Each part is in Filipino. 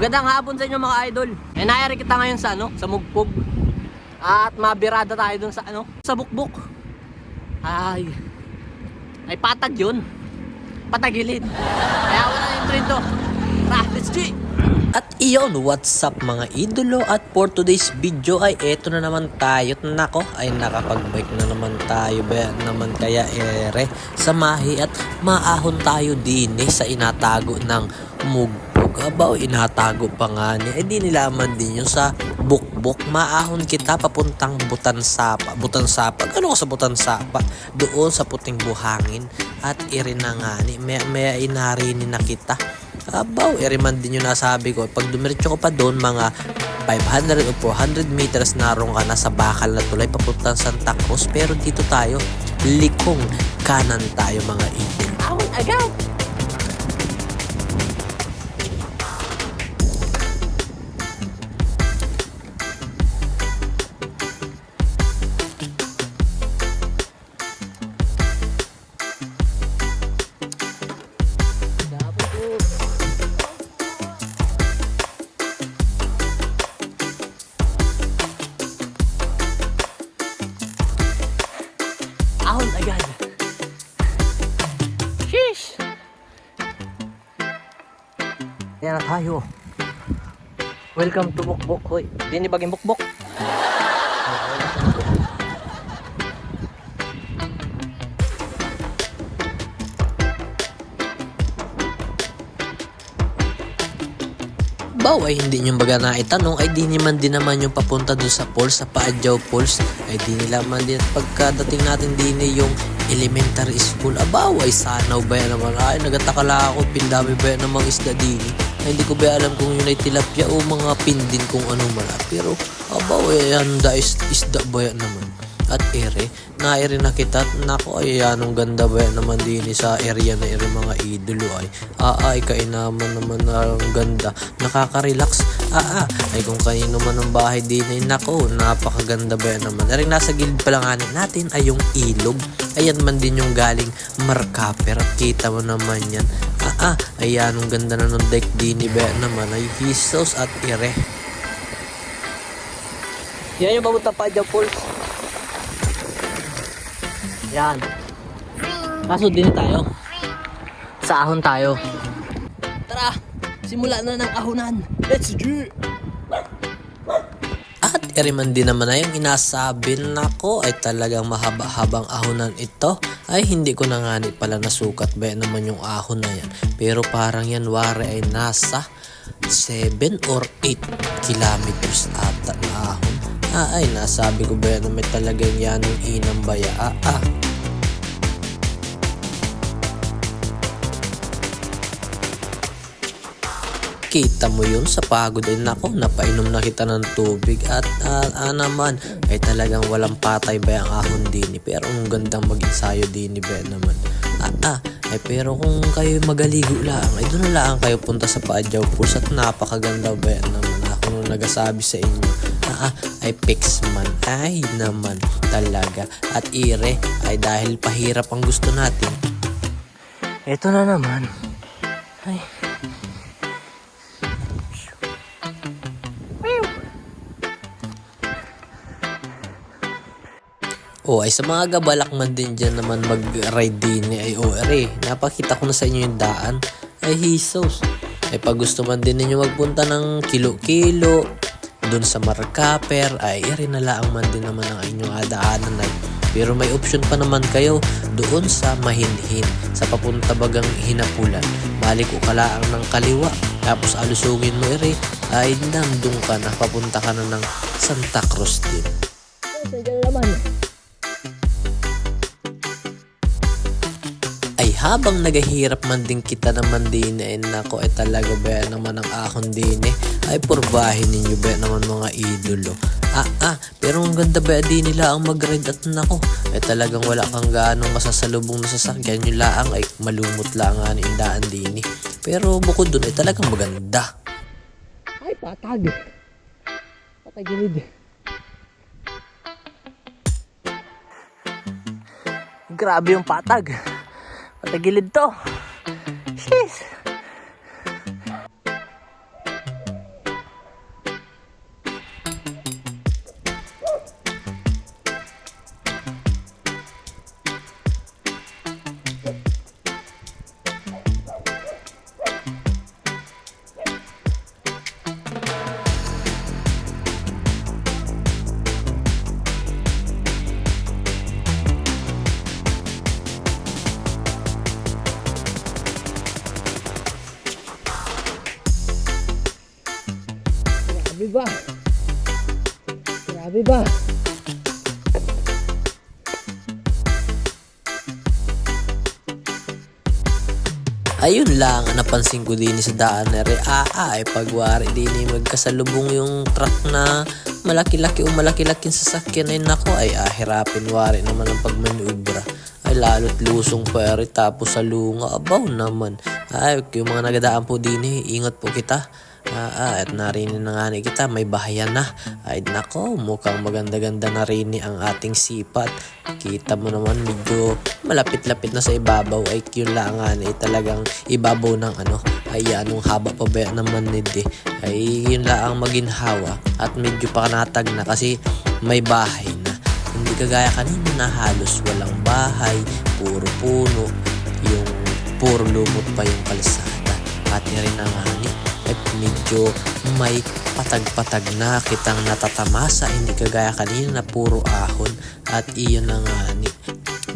Magandang hapon sa inyo mga idol. Eh nayari kita ngayon sa ano, sa Mugpog. At mabirada tayo dun sa ano, sa Bukbuk. Ay. Ay patag 'yun. Patagilid. Kaya wala na yung train to. Tara, let's go! At iyon, what's up mga idolo at for today's video ay eto na naman tayo at nako ay nakapag-bike na naman tayo ba naman kaya ere sa mahi at maahon tayo din eh, sa inatago ng mugpog abaw inatago pa nga niya eh di nilaman din yung sa bukbuk maahon kita papuntang butan sapa butan sapa ano ko sa butan sapa doon sa puting buhangin at iri na nga ni may, may inarini na kita Abaw, eriman din yung nasabi ko. Pag dumiretso ko pa doon, mga 500 o 400 meters narong ka na sa bakal na tulay papuntang Santa Cruz. Pero dito tayo, likong kanan tayo mga idol. Awon agad! Na tayo. Welcome to Bukbok. Hoy, di ni baging Bukbok. Baw ay hindi nyo baga na itanong ay di naman din naman yung papunta doon sa Falls, sa Paadjaw Falls ay di nila man din at pagkadating natin din eh, yung elementary school abaw ay sanaw ba yan naman ay nagatakala ako pindami ba yan namang isda din hindi ko ba alam kung yun ay tilapia o mga pindin kung ano man. Pero abaw ay handa is, isda ba yan naman. At ere, na kita at nako ay anong ganda ba yan naman din sa area na ere mga idolo ay. Aa ay kainaman naman na ang ganda. Nakaka-relax. Aa ay kung kanino man ang bahay din ay nako napakaganda ba yan naman. Ere nasa gilid pa lang natin ay yung ilog. Ayan man din yung galing Marcaper at kita mo naman yan aa ay anong ganda na nung deck din ba yan naman ay hisos at ere yan yung pamunta pa dyan Falls yan. Kaso din tayo. Sa ahon tayo. Tara, simula na ng ahonan. Let's do At eriman din naman na yung inasabi nako ay talagang mahaba-habang ahonan ito ay hindi ko na nga ni pala nasukat ba naman yung ahon na yan. Pero parang yan wari ay nasa 7 or 8 kilometers ata na ahon. Ah, ay nasabi ko ba na may talagang yan yung inang baya. Ah, ah. Kita mo yun sa pagod ay nako, napainom na kita ng tubig at ah, ah, naman ay talagang walang patay ba ang ahon din pero ang gandang mag-ensayo din ba naman. Ah, ah, ay pero kung kayo magaligo lang, ay doon lang kayo punta sa Paadjaw Pools at napakaganda ba naman ako nung nagasabi sa inyo. Ah, ah, ay fix man. Ay naman talaga. At ire ay dahil pahirap ang gusto natin. Ito na naman. Ay. O ay sa mga gabalak man din dyan naman mag-ride din ay ORA. Napakita ko na sa inyo yung daan. Ay hisos. Ay pag gusto man din ninyo magpunta ng kilo-kilo doon sa Marcaper ay rin na laang man din naman ang inyong adaanan ay pero may option pa naman kayo doon sa Mahinhin sa papunta bagang Hinapulan. Balik ko kalaang ng kaliwa tapos alusugin mo ere ay nandun ka na papunta ka na ng Santa Cruz din. ay habang nagahirap man din kita naman din eh nako ay talaga ba naman ang ahon din eh. Ay purbahin ninyo ba naman mga idolo. Ah ah pero ang ganda ba din nila ang mag-ride at nako ay talagang wala kang ganong masasalubong na sasakyan. Nyo laang ay malumot lang ang indaan din eh. Pero bukod dun ay talagang maganda. Ay patag. Patagilid grabe yung patag Patagilid to. Ayun lang, ang napansin ko din sa daan na re, ah, ah, ay pagwari din ay magkasalubong yung truck na malaki-laki o malaki-laking sasakyan ay nako ay ah, hirapin wari naman ang pagmanubra ay lalo't lusong pa eri tapos sa lunga abaw naman. Ay yung mga nagadaan po din eh, ingat po kita Ah, ah, at narinig na nga ni kita, may bahayan na. Ay nako, mukhang maganda-ganda na rin ang ating sipat. Kita mo naman medyo malapit-lapit na sa ibabaw. Ay lang nga ni talagang ibabaw ng ano. Ay anong haba pa ba naman ni di. Ay yun lang ang maginhawa. At medyo pa natag na kasi may bahay na. Hindi kagaya kanina na halos walang bahay, puro puno, yung puro lumot pa yung kalsada. At rin ni, at medyo may patag-patag na kitang natatamasa hindi kagaya kanina na puro ahon. At iyon na nga ni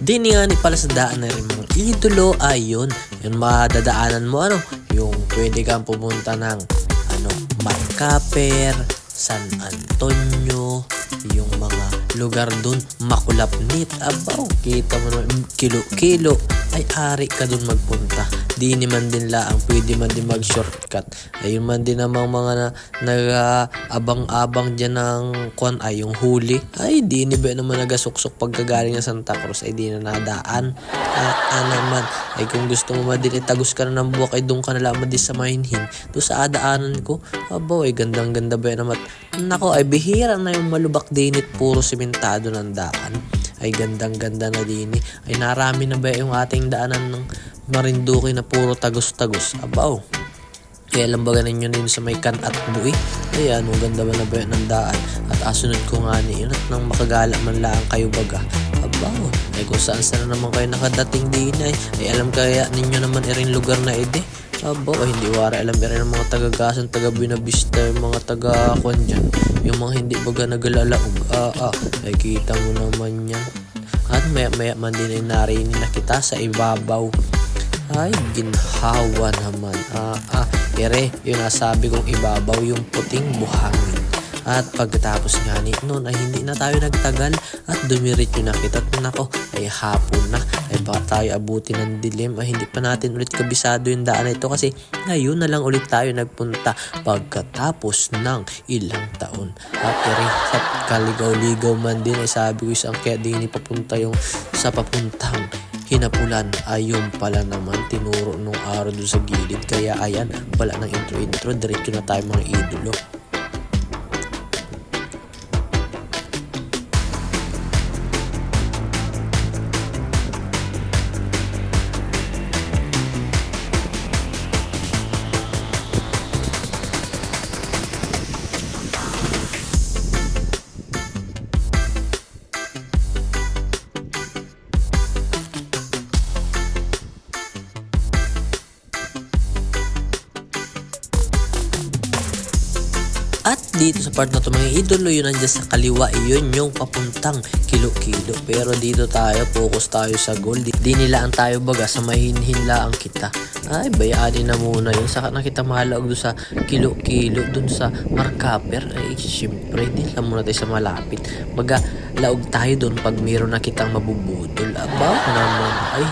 Dini nga ni pala sa daan na rin mga idolo ayun yung madadaanan mo ano yung pwede kang pumunta ng ano Marcaper San Antonio yung mga lugar dun makulapnit abaw kita mo naman kilo-kilo. Ay ari ka dun magpunta. Di ni man din laang pwede man din mag shortcut ayun man din namang mga na, nag-abang-abang dyan ng kwan ay yung huli. Ay di ni ba naman nagasuksok pagkagaling ng Santa Cruz? Ay di na nadaan. Ah, ah, naman. Ay kung gusto mo madili tagus ka na ng buwak ay doon ka na lamang di sa mainhin. Doon sa adaanan ko abo ay gandang ganda ba naman? Nako ay bihira na yung malubak dinit puro simentado ng daan ay gandang ganda na din eh. ay narami na ba yung ating daanan ng Marinduque na puro tagos-tagos abaw kaya lang baga ninyo din sa may kan at buwi. Ayan, ang ganda ba na ba ng daan. At asunod ko nga ni at nang makagala man lang kayo baga. Abaw, ay kung saan saan na naman kayo nakadating din ay, ay alam kaya ninyo naman iring lugar na ide. Abo, ay hindi wara alam rin ng mga taga-gasan, taga Binavista, yung mga taga kwan dyan. Yung mga hindi baga nagalalaog. Ah, ah, ay mo naman yan. At maya maya man din ay narinig na kita sa ibabaw. Ay, ginhawa naman. Ah, ah, ere, yun nasabi kong ibabaw yung puting buhangin. At pagkatapos nga ni noon ay hindi na tayo nagtagal at dumiretso na kita at nako ay hapon na. Ay baka tayo abutin ng dilim ay hindi pa natin ulit kabisado yung daan na ito kasi ngayon na lang ulit tayo nagpunta pagkatapos ng ilang taon. At ere sa kaligaw-ligaw man din ay sabi ko isang kaya din papunta yung sa papuntang hinapulan. Ayun pala naman tinuro nung araw doon sa gilid. Kaya ayan wala ng intro intro diretso na tayo mga idolo dito sa part na to mga idolo yun nandiyan sa kaliwa yun yung papuntang kilo-kilo. Pero dito tayo, focus tayo sa goal. Di, di nilaan tayo baga sa mahinhin ang kita. Ay, bayani na muna yun. Saka nakita mahalaog doon sa kilo-kilo, doon sa markaper. Ay, syempre, di lang muna tayo sa malapit. Baga, laog tayo doon pag mayroon na kitang mabubudol. Aba, naman. Ay,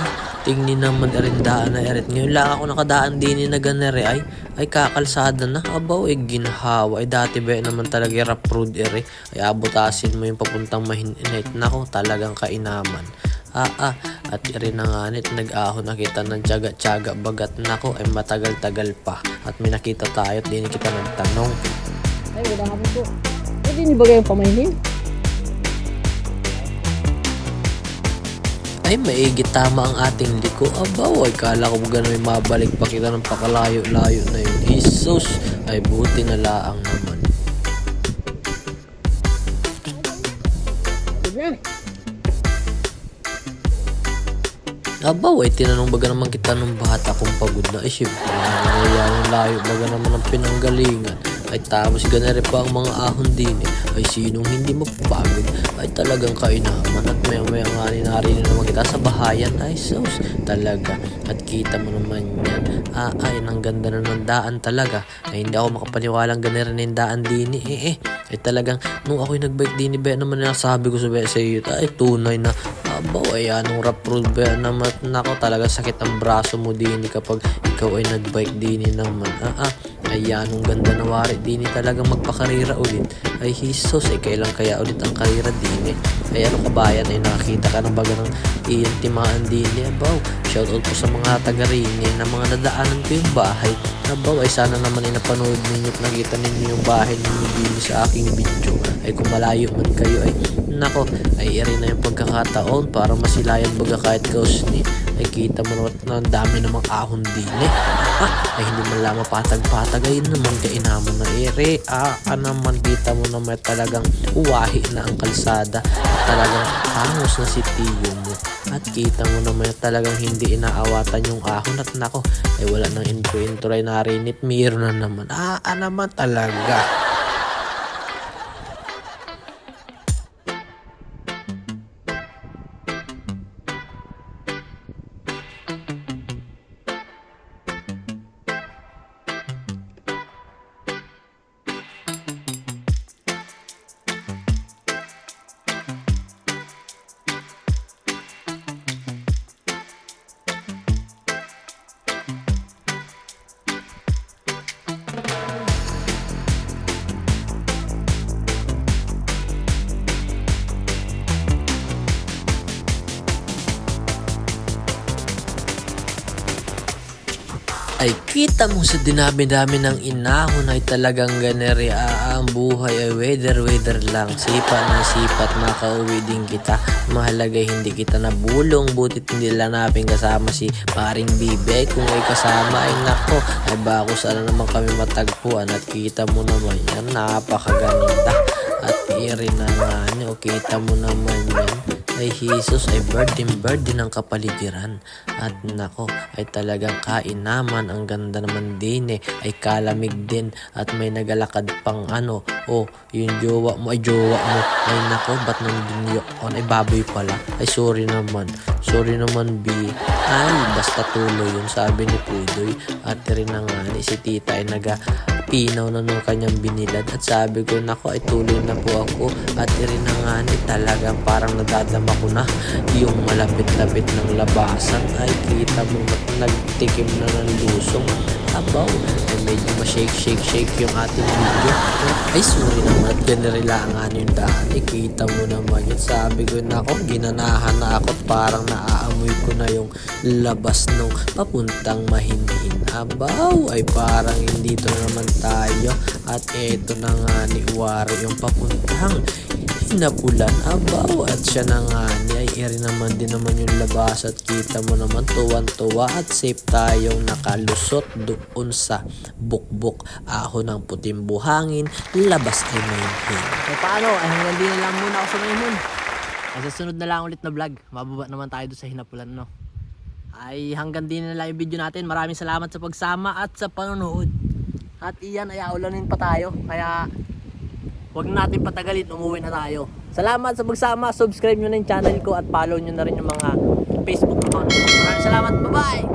tingnin naman erin daan na erit. Ngayon lang ako nakadaan din na ganere. Ay ay kakalsada na. Abaw ay ginhawa. Ay dati ba naman talaga rap road ere? Ay abutasin mo yung papuntang mahinit. Nako talagang kainaman. Ah ah. At rin na nga nit nag-ahon nakita ng tiyaga-tiyaga bagat. Nako ay matagal-tagal pa. At may nakita tayo at di na kita nagtanong. Ay, wala kami po. Pwede niyo ba kayong pamainin? Ay maigit ang ating liko. Abaw ay kala ko gano'n may mabalik? Pa kita ng pakalayo-layo na yun. Jesus! Ay buti na laang naman. Abaw ay tinanong baga naman kita nung bata kung pagod na. Eh syempre, nangyayari layo. Baga naman ang pinanggalingan. Ay tapos ganun rin pa ang mga ahon din eh. Ay sinong hindi mapapagod ay talagang kainaman at maya maya nga ni narinig naman kita sa bahayan. Ay sus talaga. At kita mo naman yan. Ah, ay ang ganda na ng daan talaga. Ay hindi ako makapaniwalang ganun rin yung daan din eh. Eh ay talagang nung ako'y nagbike din ba naman nasabi ko sa sa iyo. Ay tunay na. Abaw ay anong rap road ba naman? Nako talaga sakit ang braso mo din kapag ikaw ay nagbike din naman. Ah ah ay anong ganda na wari. Din talaga magpakarira ulit. Ay hisos ay kailan kaya ulit ang karira din ay ano kabayan ay nakakita ka ng baga ng iintimaan din abaw shoutout po sa mga taga Rini na mga nadaanan ko yung bahay. Abaw ay sana naman ay napanood ninyo at nakita ninyo yung bahay ninyo din sa aking video. Ay kung malayo man kayo ay nako ay iri na yung pagkakataon para masilayan baga kahit kausni ay kita mo naman na ang dami namang ahon din eh. Ah, ay hindi man lamang patag-patag. Ay naman kainamon na ere ah, ah naman kita mo naman talagang uwahi na ang kalsada. At talagang hangos na si tiyo mo. At kita mo naman talagang hindi inaawatan yung ahon. At nako ay wala nang intro-intro ay narinit miro na naman. Ah, ah naman talaga ay kita mo sa dinami-dami ng inahon ay talagang ganeri ah, ang buhay ay weather weather lang. Sipa na sipat makauwi din kita. Mahalaga hindi kita nabulong butit hindi lang namin kasama si paring bibe kung ay kasama ay nako ay bako sana naman kami matagpuan? At kita mo naman yan napakaganda. At iri na nga niyo kita mo naman yan ay Jesus ay din ang kapaligiran. At nako ay talagang kainaman ang ganda naman din eh. Ay kalamig din at may nagalakad pang ano. Oh yung jowa mo ay jowa mo. Ay nako ba't nandun yun ay baboy pala. Ay sorry naman sorry naman B. Ay basta tuloy yun sabi ni Pudoy. At rin na nga ni si tita ay naga pinaw na nung kanyang binilad. At sabi ko nako ay tuloy na po ako. At rin na nga ni talagang parang nadadama ko na yung malapit-lapit ng labasan. Ay kita mo nagtikim na ng lusong abaw. Ay medyo ma-shake shake shake yung ating video. Ay sorry naman. At ganarila ang yung daan. Ay kita mo naman yun. Sabi ko nako ginanahan na ako parang naaamoy ko na yung labas nung papuntang mahinhin. Abaw. Ay parang hindi to na naman tayo at eto na nga ni Wari yung papuntang hinapulan abaw at siya na nga ni ay iri naman din naman yung labas at kita mo naman tuwan-tuwa at safe tayong nakalusot doon sa bukbuk ahon ng puting buhangin labas ay mainhin So paano? Ay hanggang din lang muna ako sa Maymun. Ay sa sunod na lang ulit na vlog. Mababa naman tayo doon sa Hinapulan no. Ay hanggang din na lang yung video natin. Maraming salamat sa pagsama at sa panonood. At iyan ay aulanin pa tayo. Kaya Huwag natin patagalin, umuwi na tayo. Salamat sa pagsama, subscribe nyo na yung channel ko at follow nyo na rin yung mga Facebook account. Maraming salamat, bye-bye!